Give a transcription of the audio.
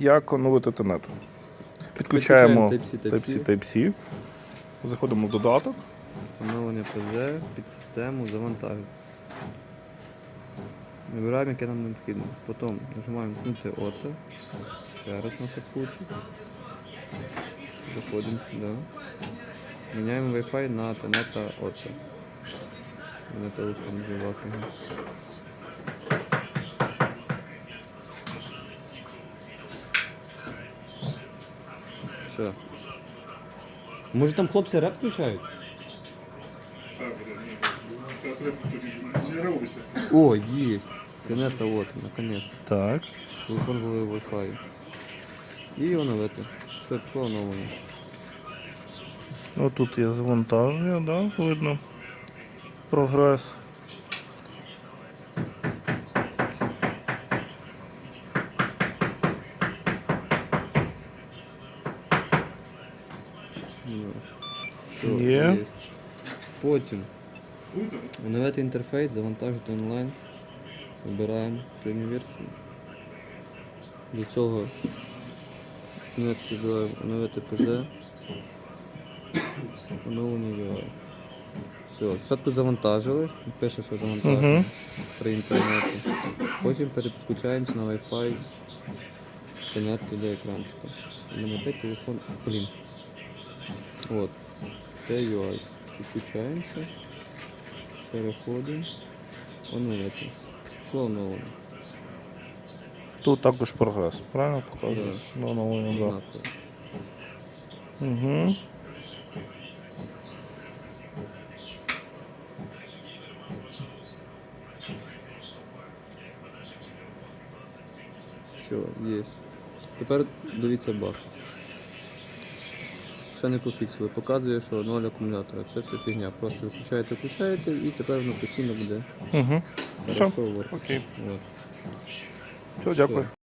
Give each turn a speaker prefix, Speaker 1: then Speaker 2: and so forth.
Speaker 1: Як оновити тенет? Підключаємо
Speaker 2: Type-C,
Speaker 1: Type-C. Заходимо в додаток.
Speaker 2: Оновлення ПЗ під систему завантажити. Вибираємо, яке нам необхідно. Потім нажимаємо функцію ОТО. Ще раз на шапкучу. Заходимо сюди. Міняємо Wi-Fi на Тенета ОТО. На телефон власного. Все.
Speaker 3: Може там хлопці реп включають?
Speaker 2: О, есть. Тенета вот, наконец.
Speaker 1: Так.
Speaker 2: Телефон були Wi-Fi. І оновити. Все, пішло оновлення.
Speaker 1: Ну тут є завантаження, да? видно. Прогрес. Є.
Speaker 2: є. Потім оновити інтерфейс, завантажити онлайн. Вибираємо середню версію. Для цього кнопки вибираємо оновити ПЗ. Оновлення UI. Все, спочатку завантажили, пише, що завантажили
Speaker 1: Угу.
Speaker 2: при інтернеті. Потім перепідключаємося на Wi-Fi. Понятно до екранчика. У мене опять телефон. Блін. Вот. Це Підключаємося. Переходимо. Оновити. Що оновлено?
Speaker 1: Тут також прогрес, правильно показує?
Speaker 2: Да.
Speaker 1: Ну, ну, ну, да. Угу.
Speaker 2: Все, є. Тепер дивіться баг. Ще не пофіксили. Показує, що ноль акумулятора. Це все фігня. Просто виключаєте, включаєте і тепер воно постійно буде.
Speaker 1: Угу. Все.
Speaker 2: Хорошо.
Speaker 1: Окей. Все, дякую.